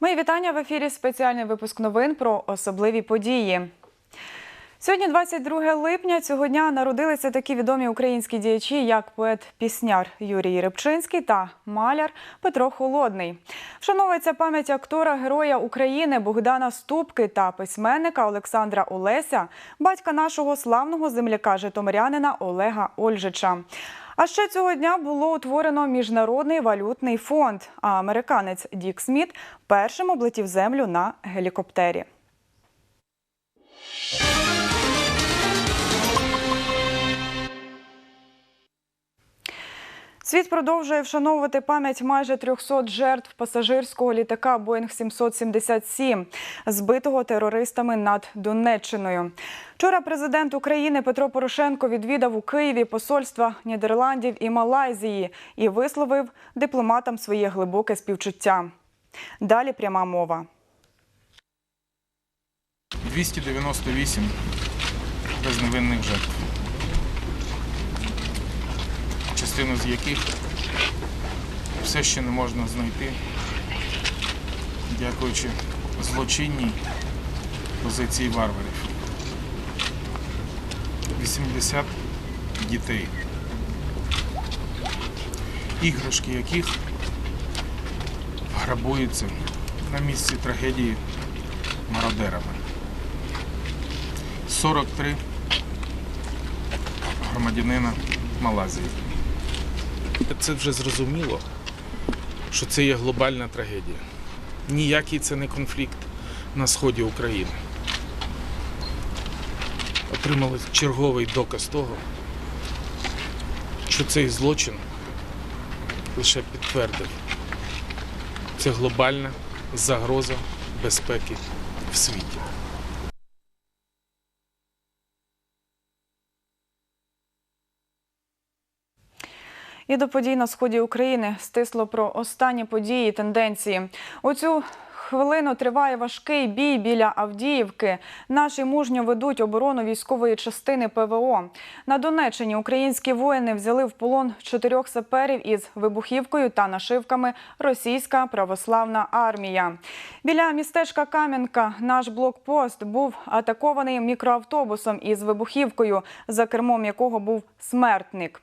Мої вітання в ефірі. Спеціальний випуск новин про особливі події. Сьогодні, 22 липня, цього дня народилися такі відомі українські діячі, як поет-пісняр Юрій Рибчинський та маляр Петро Холодний. Вшановується пам'ять актора Героя України Богдана Ступки та письменника Олександра Олеся, батька нашого славного земляка Житомирянина Олега Ольжича. А ще цього дня було утворено міжнародний валютний фонд. А американець Дік Сміт першим облетів землю на гелікоптері. Світ продовжує вшановувати пам'ять майже 300 жертв пасажирського літака Боїнг 777, збитого терористами над Донеччиною. Вчора президент України Петро Порошенко відвідав у Києві посольства Нідерландів і Малайзії і висловив дипломатам своє глибоке співчуття. Далі пряма мова. 298 безневинних жертв, частину з яких все ще не можна знайти, дякуючи злочинній позиції варварів. 80 дітей, іграшки яких грабуються на місці трагедії мародерами. 43 громадянина Це вже зрозуміло, що це є глобальна трагедія. Ніякий це не конфлікт на сході України. Отримали черговий доказ того, що цей злочин лише підтвердив. Це глобальна загроза безпеки в світі. І до подій на сході України стисло про останні події і тенденції. У цю хвилину триває важкий бій біля Авдіївки. Наші мужньо ведуть оборону військової частини ПВО. На Донеччині українські воїни взяли в полон чотирьох саперів із вибухівкою та нашивками Російська православна армія. Біля містечка Кам'янка наш блокпост був атакований мікроавтобусом із вибухівкою, за кермом якого був смертник.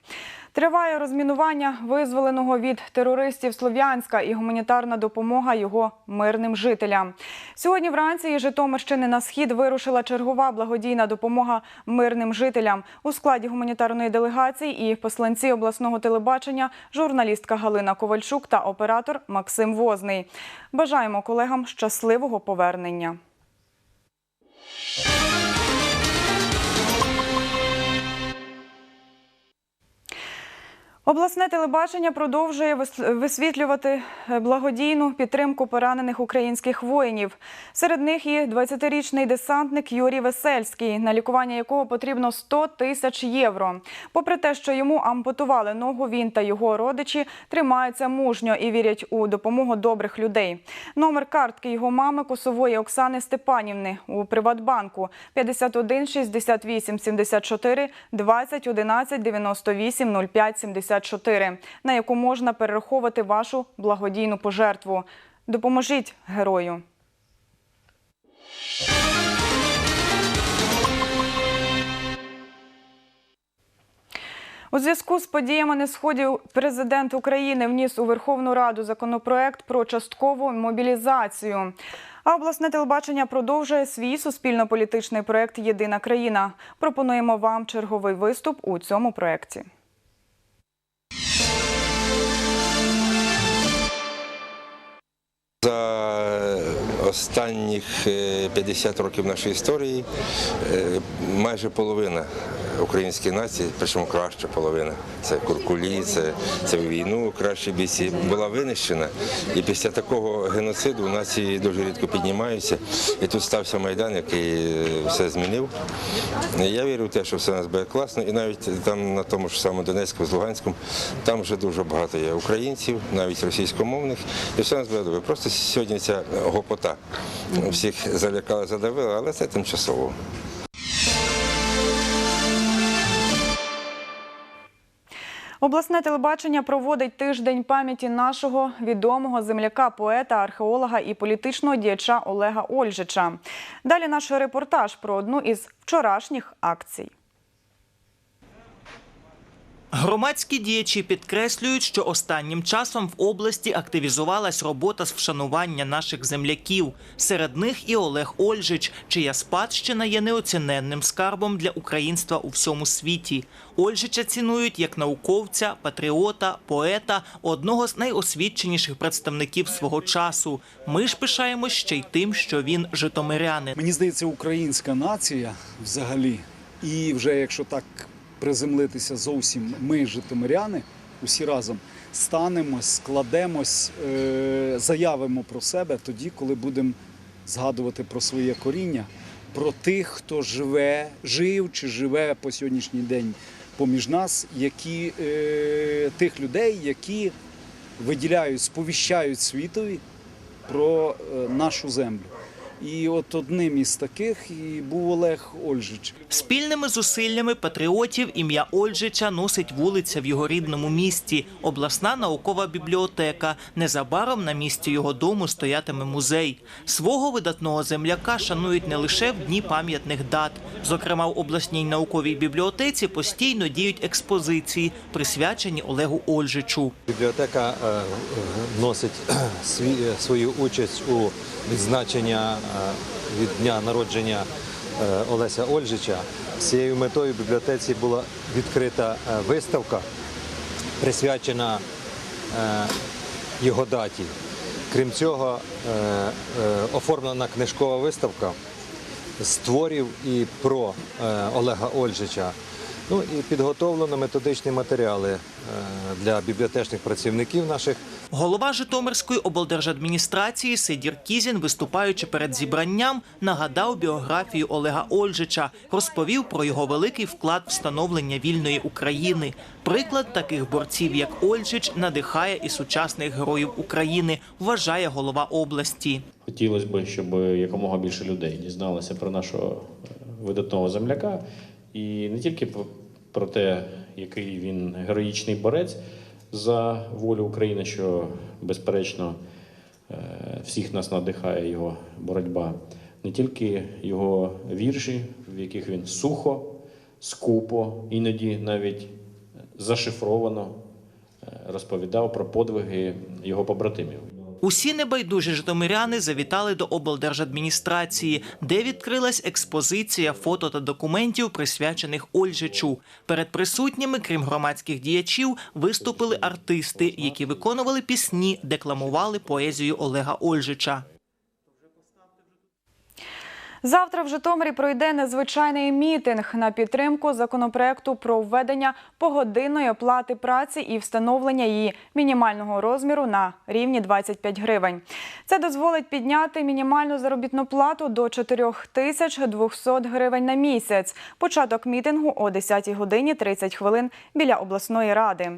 Триває розмінування визволеного від терористів Слов'янська і гуманітарна допомога його мирним жителям. Сьогодні вранці із Житомирщини на схід вирушила чергова благодійна допомога мирним жителям у складі гуманітарної делегації і посланці обласного телебачення, журналістка Галина Ковальчук та оператор Максим Возний. Бажаємо колегам щасливого повернення. Обласне телебачення продовжує вис- висвітлювати е, благодійну підтримку поранених українських воїнів. Серед них і 20-річний десантник Юрій Весельський, на лікування якого потрібно 100 тисяч євро. Попри те, що йому ампутували ногу, він та його родичі тримаються мужньо і вірять у допомогу добрих людей. Номер картки його мами Косової Оксани Степанівни у Приватбанку 51 68 74 20 11 98 05 74, на яку можна перераховувати вашу благодійну пожертву. Допоможіть герою. У зв'язку з подіями на сході президент України вніс у Верховну Раду законопроект про часткову мобілізацію. А обласне телебачення продовжує свій суспільно-політичний проект Єдина країна. Пропонуємо вам черговий виступ у цьому проекті. Останніх е, 50 років нашої історії е, майже половина української нації, причому краща половина, це куркулі, це, це війну кращі бійці, була винищена. І після такого геноциду нації дуже рідко піднімаються. І тут стався Майдан, який е, все змінив. Я вірю в те, що все у нас буде класно. І навіть там на тому ж самому Донецьку, з Луганськом, там вже дуже багато є українців, навіть російськомовних. І все у нас буде добре. Просто сьогодні ця гопота всіх залякала, задавила, але це тимчасово. Обласне телебачення проводить тиждень пам'яті нашого відомого земляка, поета, археолога і політичного діяча Олега Ольжича. Далі наш репортаж про одну із вчорашніх акцій. Громадські діячі підкреслюють, що останнім часом в області активізувалась робота з вшанування наших земляків. Серед них і Олег Ольжич, чия спадщина є неоціненним скарбом для українства у всьому світі. Ольжича цінують як науковця, патріота, поета, одного з найосвідченіших представників свого часу. Ми ж пишаємось ще й тим, що він житомирянин. Мені здається, українська нація взагалі, і вже якщо так приземлитися зовсім, ми, житомиряни, усі разом станемось, складемось, е- заявимо про себе тоді, коли будемо згадувати про своє коріння, про тих, хто живе, жив чи живе по сьогоднішній день поміж нас, які е- тих людей, які виділяють, сповіщають світові про е, нашу землю. І от одним із таких і був Олег Ольжич. Спільними зусиллями патріотів ім'я Ольжича носить вулиця в його рідному місті, обласна наукова бібліотека. Незабаром на місці його дому стоятиме музей. Свого видатного земляка шанують не лише в дні пам'ятних дат. Зокрема, в обласній науковій бібліотеці постійно діють експозиції, присвячені Олегу Ольжичу. Бібліотека е, е, носить е, свою участь у відзначення від дня народження е, Олеся Ольжича. З цією метою в бібліотеці була відкрита е, виставка, присвячена е, його даті. Крім цього, е, е, оформлена книжкова виставка з творів і про е, Олега Ольжича. Ну і підготовлено методичні матеріали е, для бібліотечних працівників наших. Голова Житомирської облдержадміністрації Сидір Кізін, виступаючи перед зібранням, нагадав біографію Олега Ольжича, розповів про його великий вклад в становлення вільної України. Приклад таких борців, як Ольжич, надихає і сучасних героїв України, вважає голова області. Хотілося б, щоб якомога більше людей дізналося про нашого видатного земляка, і не тільки про- те, який він героїчний борець за волю України, що безперечно е, всіх нас надихає його боротьба, не тільки його вірші, в яких він сухо, скупо, іноді навіть зашифровано е, розповідав про подвиги його побратимів. Усі небайдужі житомиряни завітали до облдержадміністрації, де відкрилась експозиція фото та документів, присвячених Ольжичу. Перед присутніми, крім громадських діячів, виступили артисти, які виконували пісні, декламували поезію Олега Ольжича. Завтра в Житомирі пройде незвичайний мітинг на підтримку законопроекту про введення погодинної оплати праці і встановлення її мінімального розміру на рівні 25 гривень. Це дозволить підняти мінімальну заробітну плату до 4200 гривень на місяць. Початок мітингу о 10 годині 30 хвилин біля обласної ради.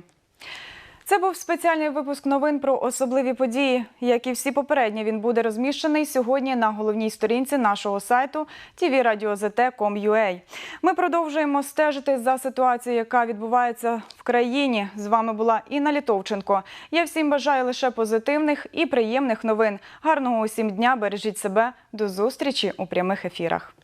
Це був спеціальний випуск новин про особливі події. Як і всі попередні, він буде розміщений сьогодні на головній сторінці нашого сайту tvradio.zt.com.ua. Ми продовжуємо стежити за ситуацією, яка відбувається в країні. З вами була Інна Літовченко. Я всім бажаю лише позитивних і приємних новин. Гарного усім дня, бережіть себе. До зустрічі у прямих ефірах.